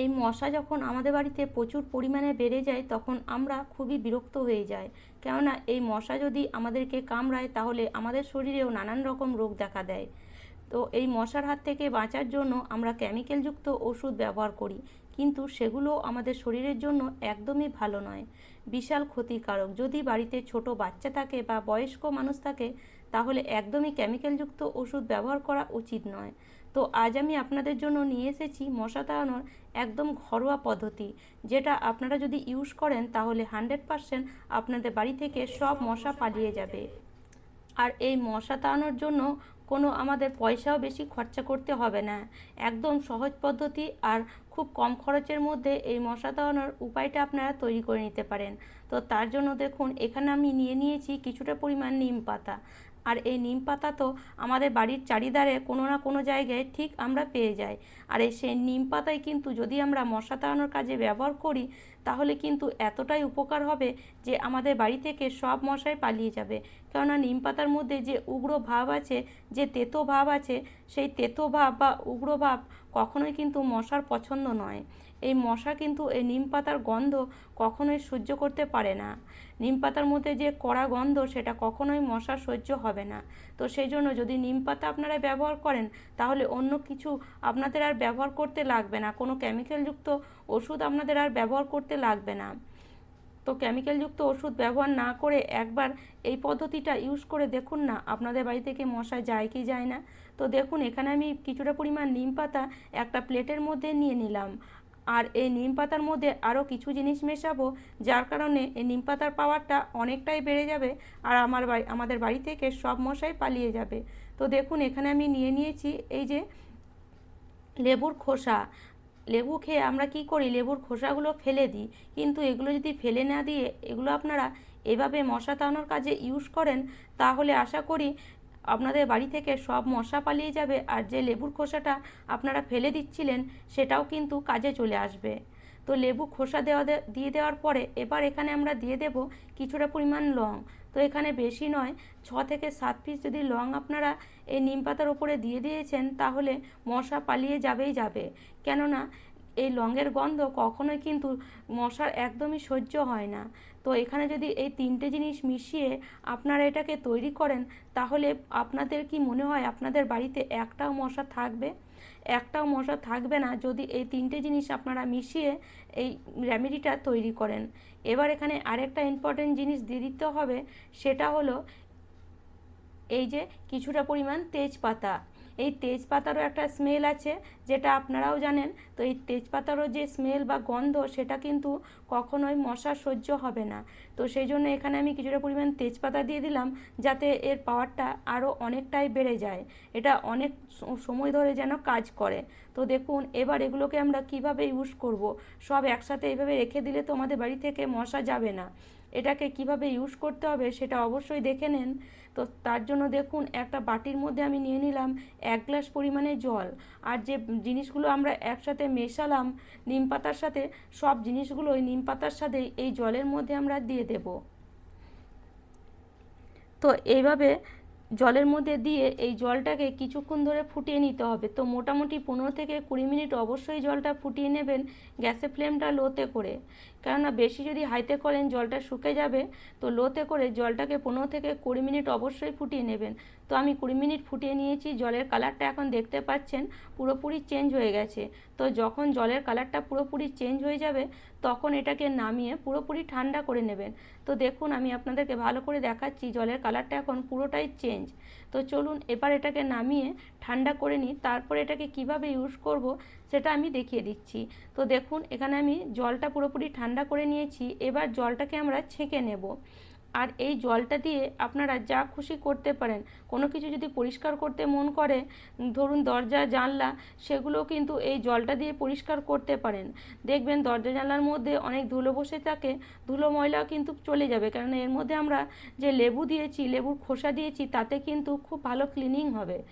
এই মশা যখন আমাদের বাড়িতে প্রচুর পরিমাণে বেড়ে যায়, তখন আমরা খুবই বিরক্ত হয়ে যাই। কেননা এই মশা যদি আমাদেরকে কামড়ায়, তাহলে আমাদের শরীরেও নানান রকম রোগ দেখা দেয়। তো এই মশার হাত থেকে বাঁচার জন্য আমরা কেমিক্যালযুক্ত ওষুধ ব্যবহার করি। কিন্তু সেগুলো আমাদের শরীরের জন্য একদমই ভালো নয়। বিশাল ক্ষতিকারক। যদি বাড়িতে ছোট বাচ্চা থাকে বা বয়স্ক মানুষ থাকে, তাহলে একদমই কেমিক্যালযুক্ত ওষুধ ব্যবহার করা উচিত নয়। তো আজ আমি আপনাদের জন্য নিয়ে এসেছি মশা তাড়ানোর একদম ঘরোয়া পদ্ধতি, যেটা আপনারা যদি ইউজ করেন, তাহলে হান্ড্রেড পারসেন্ট আপনাদের বাড়ি থেকে সব মশা পালিয়ে যাবে। আর এই মশা তাড়ানোর জন্য কোনো আমাদের পয়সাও বেশি খরচা করতে হবে না। একদম সহজ পদ্ধতি আর খুব কম খরচের মধ্যে এই মশা দাওয়ানোর উপায়টা আপনারা তৈরি করে নিতে পারেন। তো তার জন্য দেখুন, এখানে আমি নিয়ে নিয়েছি কিছুটা পরিমাণ নিম পাতা। আর এই নিম পাতা তো আমাদের বাড়ির চারিধারে কোনো না কোনো জায়গায় ঠিক আমরা পেয়ে যাই। আর এই সেই নিম পাতায় কিন্তু যদি আমরা মশা তাড়ানোর কাজে ব্যবহার করি তাহলে কিন্তু এতটাই উপকার হবে যে আমাদের বাড়ি থেকে সব মশাই পালিয়ে যাবে। কেননা নিম পাতার মধ্যে যে উগ্র ভাব আছে, যে তেতো ভাব আছে, সেই তেতো ভাব বা উগ্র ভাব কখনোই কিন্তু মশার পছন্দ নয়। এই মশা কিন্তু এই নিম পাতার গন্ধ কখনোই সহ্য করতে পারে না। নিম পাতার মধ্যে যে কড়া গন্ধ, সেটা কখনোই মশা সহ্য হবে না। তো সেই জন্য যদি নিম পাতা আপনারা ব্যবহার করেন, তাহলে অন্য কিছু আপনাদের আর ব্যবহার করতে লাগবে না। কোনো কেমিক্যালযুক্ত ওষুধ আপনাদের আর ব্যবহার করতে লাগবে না। তো কেমিক্যালযুক্ত ওষুধ ব্যবহার না করে একবার এই পদ্ধতিটা ইউজ করে দেখুন না, আপনাদের বাড়ি থেকে মশা যায় কি যায় না। তো দেখুন, এখানে আমি কিছুটা পরিমাণ নিম পাতা একটা প্লেটের মধ্যে নিয়ে নিলাম। আর এই নিম পাতার মধ্যে আরও কিছু জিনিস মেশাবো, যার কারণে এই নিম পাতার পাওয়ারটা অনেকটাই বেড়ে যাবে আর আমার বাড়ি, আমাদের বাড়ি থেকে সব মশাই পালিয়ে যাবে। তো দেখুন, এখানে আমি নিয়ে নিয়েছি এই যে লেবুর খোসা। লেবু খেয়ে আমরা কি করি? লেবুর খোসাগুলো ফেলে দিই। কিন্তু এগুলো যদি ফেলে না দিয়ে এগুলো আপনারা এভাবে মশা তাড়ানোর কাজে ইউজ করেন, তাহলে আশা করি আপনাদের বাড়ি থেকে সব মশা পালিয়ে যাবে। আর যে লেবুর খোসাটা আপনারা ফেলে দিচ্ছিলেন, সেটাও কিন্তু কাজে চলে আসবে। তো লেবু খোসা দেওয়া দিয়ে দেওয়ার পরে এবার এখানে আমরা দিয়ে দেব কিছুটা পরিমাণ লং। তো এখানে বেশি নয়, ছ থেকে সাত পিস যদি লং আপনারা এই নিম পাতার ওপরে দিয়ে দিয়েছেন তাহলে মশা পালিয়ে যাবেই যাবে। কেননা এই লংয়ের গন্ধ কখনোই কিন্তু মশার একদমই সহ্য হয় না। তো এখানে যদি এই তিনটে জিনিস মিশিয়ে আপনারা এটাকে তৈরি করেন, তাহলে আপনাদের কি মনে হয় আপনাদের বাড়িতে একটাও মশা থাকবে? একটাও মশা থাকবে না যদি এই তিনটে জিনিস আপনারা মিশিয়ে এই রেমেডিটা তৈরি করেন। এবার এখানে আরেকটা ইম্পর্টেন্ট জিনিস দিয়ে দিতে হবে, সেটা হলো এই যে কিছুটা পরিমাণ তেজপাতা। এই তেজপাতারও একটা স্মেল আছে, যেটা আপনারাও জানেন। তো এই তেজপাতারও যে স্মেল বা গন্ধ, সেটা কিন্তু কখনোই মশা সহ্য হবে না। তো সেই জন্য এখানে আমি কিছুটা পরিমাণ তেজপাতা দিয়ে দিলাম, যাতে এর পাওয়ারটা আরও অনেকটাই বেড়ে যায়। এটা অনেক সময় ধরে যেন কাজ করে। তো দেখুন, এবার এগুলোকে আমরা কীভাবে ইউজ করব? সব একসাথে এইভাবে রেখে দিলে তো আমাদের বাড়ি থেকে মশা যাবে না। এটাকে কীভাবে ইউজ করতে হবে সেটা অবশ্যই দেখে নেন। তো তার জন্য দেখুন, একটা বাটির মধ্যে আমি নিয়ে নিলাম এক গ্লাস পরিমাণে জল। আর যে জিনিসগুলো আমরা একসাথে মেশালাম নিম পাতার সাথে, সব জিনিসগুলো ওই নিম পাতার সাথে এই জলের মধ্যে আমরা দিয়ে দেব। তো এইভাবে জলের মধ্যে দিয়ে এই জলটাকে কিছুক্ষণ ধরে ফুটিয়ে নিতে হবে। তো মোটামুটি পনেরো থেকে কুড়ি মিনিট অবশ্যই জলটা ফুটিয়ে নেবেন গ্যাসের ফ্লেমটা লোতে করে। কেননা বেশি যদি হাইতে করেন জলটা শুকে যাবে, তো লোতে করে জলটাকে পনেরো থেকে কুড়ি মিনিট অবশ্যই ফুটিয়ে নেবেন। তো আমি কুড়ি মিনিট ফুটিয়ে নিয়েছি, জলের কালারটা এখন দেখতে পাচ্ছেন পুরোপুরি চেঞ্জ হয়ে গেছে। তো যখন জলের কালারটা পুরোপুরি চেঞ্জ হয়ে যাবে, তখন এটাকে নামিয়ে পুরোপুরি ঠান্ডা করে নেবেন। তো দেখুন, আমি আপনাদেরকে ভালো করে দেখাচ্ছি জলের কালারটা এখন পুরোটাই চেঞ্জ। তো চলুন এবার এটাকে নামিয়ে ঠান্ডা করে নিই। তারপরে এটাকে কীভাবে ইউজ করব সেটা আমি দেখিয়ে দিচ্ছি। তো দেখুন, এখানে আমি জলটা পুরোপুরি ঠান্ডা করে নিয়েছি। এবার জলটাকে আমরা ছেঁকে নেব। আর এই জলটা দিয়ে আপনারা যা খুশি করতে পারেন। কোনো কিছু যদি পরিষ্কার করতে মন করে, ধরুন দরজা, জানলা সেগুলো কিন্তু এই জলটা দিয়ে পরিষ্কার করতে পারেন। দেখবেন দরজা, জানলার মধ্যে অনেক ধুলো বসে থাকে, ধুলো ময়লা কিন্তু চলে যাবে। কারণ এর মধ্যে আমরা যে লেবু দিয়েছি, লেবুর খোসা দিয়েছি, তাতে কিন্তু খুব ভালো ক্লিনিং হবে।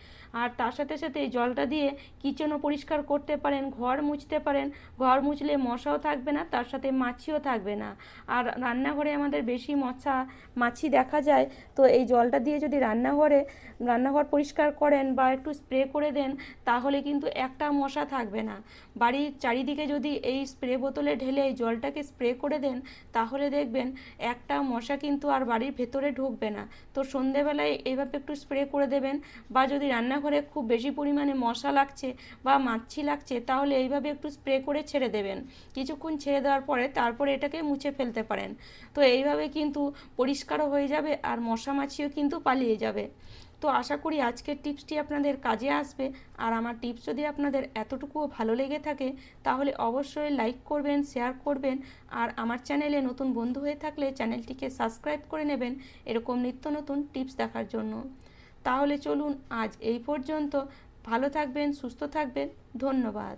আর তার সাথে সাথে এই জলটা দিয়ে কিচেনও পরিষ্কার করতে পারেন, ঘর মুছতে পারেন। ঘর মুছলে মশাও থাকবে না, তার সাথে মাছিও থাকবে না। আর রান্নাঘরে আমাদের বেশি মশা মাছি দেখা যায়, তো এই জলটা দিয়ে যদি রান্নাঘরে, রান্নাঘর পরিষ্কার করেন বা একটু স্প্রে করে দেন, তাহলে কিন্তু একটা মশা থাকবে না। বাড়ির চারিদিকে যদি এই স্প্রে বোতলে ঢেলে এই জলটাকে স্প্রে করে দেন, তাহলে দেখবেন একটা মশা কিন্তু আর বাড়ির ভেতরে ঢুকবে না। তো সন্ধেবেলায় এইভাবে একটু স্প্রে করে দেবেন বা যদি রান্নাঘরে খুব বেশি পরিমাণে মশা লাগছে বা মাছি লাগছে, তাহলে এইভাবে একটু স্প্রে করে ছেড়ে দেবেন। কিছুক্ষণ ছেড়ে দেওয়ার পরে তারপরে এটাকে মুছে ফেলতে পারেন। তো এইভাবে কিন্তু পরিষ্কারও হয়ে যাবে আর মশা মাছিও কিন্তু পালিয়ে যাবে। তো আশা করি আজকের টিপসটি আপনাদের কাজে আসবে। আর আমার টিপস যদি আপনাদের এতটুকুও ভালো লেগে থাকে, তাহলে অবশ্যই লাইক করবেন, শেয়ার করবেন। আর আমার চ্যানেলে নতুন বন্ধু হয়ে থাকলে চ্যানেলটিকে সাবস্ক্রাইব করে নেবেন, এরকম নিত্য নতুন টিপস দেখার জন্য। তাহলে চলুন আজ এই পর্যন্ত। ভালো থাকবেন সুস্থ থাকবেন। ধন্যবাদ।